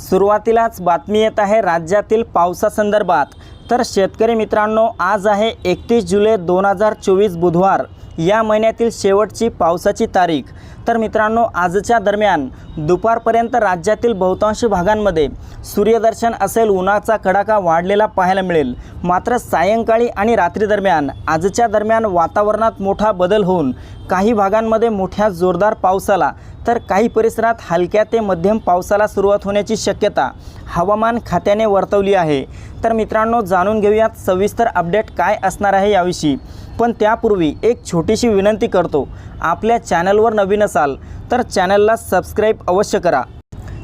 सुरुवातीलाच बातमी येत आहे राज्यातील पावसासंदर्भात. तर शेतकरी मित्रांनो आज आहे एकतीस जुलै दोन हजार चोवीस बुधवार. या महिन्यातील शेवटची पावसाची तारीख. तर मित्रांनो आजच्या दरम्यान दुपारपर्यंत राज्यातील बहुतांश भागांमध्ये सूर्यदर्शन असेल उन्हाचा कडाका वाढलेला पाहायला मिळेल. मात्र सायंकाळी आणि रात्री दरम्यान आजच्या दरम्यान वातावरणात मोठा बदल होऊन काही भागांमध्ये मोठ्या जोरदार पावसाला तर काही परिसरात हलक्या ते मध्यम पावसाला सुरुवात होण्याची शक्यता हवामान खात्याने वर्तवली आहे. तर मित्रांनो जाणून घेऊयात सविस्तर अपडेट काय असणार आहे याविषयी. पण त्यापूर्वी एक छोटीशी विनंती करतो. आपल्या चॅनलवर नवीन असाल तर चॅनलला सबस्क्राईब अवश्य करा.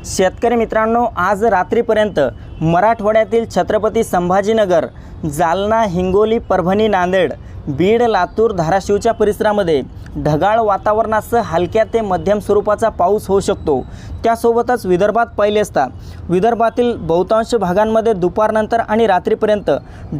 शेतकरी मित्रांनो आज रात्रीपर्यंत मराठवाड्यातील छत्रपती संभाजीनगर जालना हिंगोली परभणी नांदेड बीड लातूर धाराशिवच्या परिसरामध्ये ढगाळ वातावरणासह हलक्या ते मध्यम स्वरूपाचा पाऊस होऊ शकतो. त्यासोबतच विदर्भात पाहिले असता विदर्भातील बहुतांश भागांमध्ये दुपारनंतर आणि रात्रीपर्यंत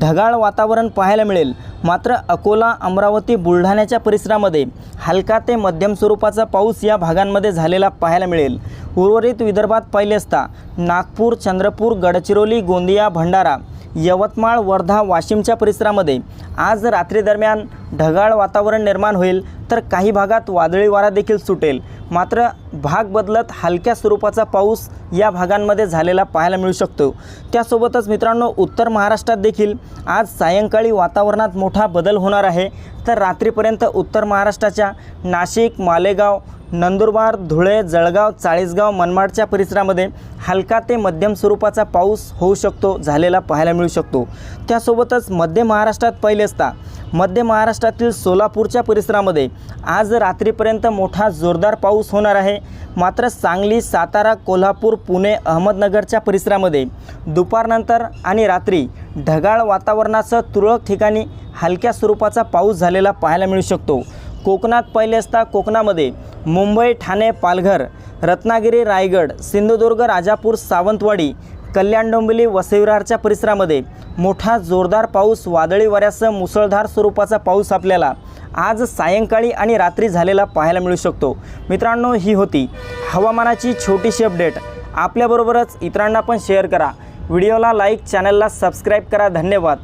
ढगाळ वातावरण पाहायला मिळेल. मात्र अकोला अमरावती बुलढाण्याच्या परिसरामध्ये हलका ते मध्यम स्वरूपाचा पाऊस या भागांमध्ये झालेला पाहायला मिळेल. उर्वरित विदर्भात पाहिले असता नागपूर चंद्रपूर गडचिरोली गोंदिया भंडारा यवतमाळ वर्धा वाशिमच्या परिसरामध्ये आज रात्रीदरम्यान ढगाळ वातावरण निर्माण होईल तर काही भागात वादळी वारा देखील सुटेल. मात्र भाग बदलत हलक्या स्वरूपाचा पाऊस या भागांमध्ये झालेला पाहायला मिळू शकतो. त्यासोबतच मित्रांनो उत्तर महाराष्ट्रात देखील आज सायंकाळी वातावरणात मोठा बदल होणार आहे. तर रात्रीपर्यंत उत्तर महाराष्ट्राच्या नाशिक मालेगाव नंदुरबार धुळे जळगाव चाळीसगाव मनमाडच्या परिसरामध्ये हलका ते मध्यम स्वरूपाचा पाऊस होऊ शकतो झालेला पाहायला मिळू शकतो. त्यासोबतच मध्य महाराष्ट्रात पहिले असता मध्य महाराष्ट्रातील सोलापूरच्या परिसरामध्ये आज रात्रीपर्यंत मोठा जोरदार पाऊस होणार आहे. मात्र सांगली सातारा कोल्हापूर पुणे अहमदनगरच्या परिसरामध्ये दुपारनंतर आणि रात्री ढगाळ वातावरणासह तुरळक ठिकाणी हलक्या स्वरूपाचा पाऊस झालेला पाहायला मिळू शकतो. कोकणात पहिले असता कोकणामध्ये मुंबई ठाणे पालघर रत्नागिरी रायगड सिंधुदुर्ग राजापूर सावंतवाडी कल्याण डोंबिवली वसईविरारच्या परिसरामध्ये मोठा जोरदार पाऊस वादळी वाऱ्यासह मुसळधार स्वरूपाचा पाऊस आपल्याला आज सायंकाळी आणि रात्री झालेला पाहायला मिळू शकतो. मित्रांनो ही होती हवामानाची छोटीशी अपडेट. आपल्याबरोबरच इतरांना पण शेअर करा. व्हिडिओला लाईक चॅनलला सबस्क्राईब करा. धन्यवाद.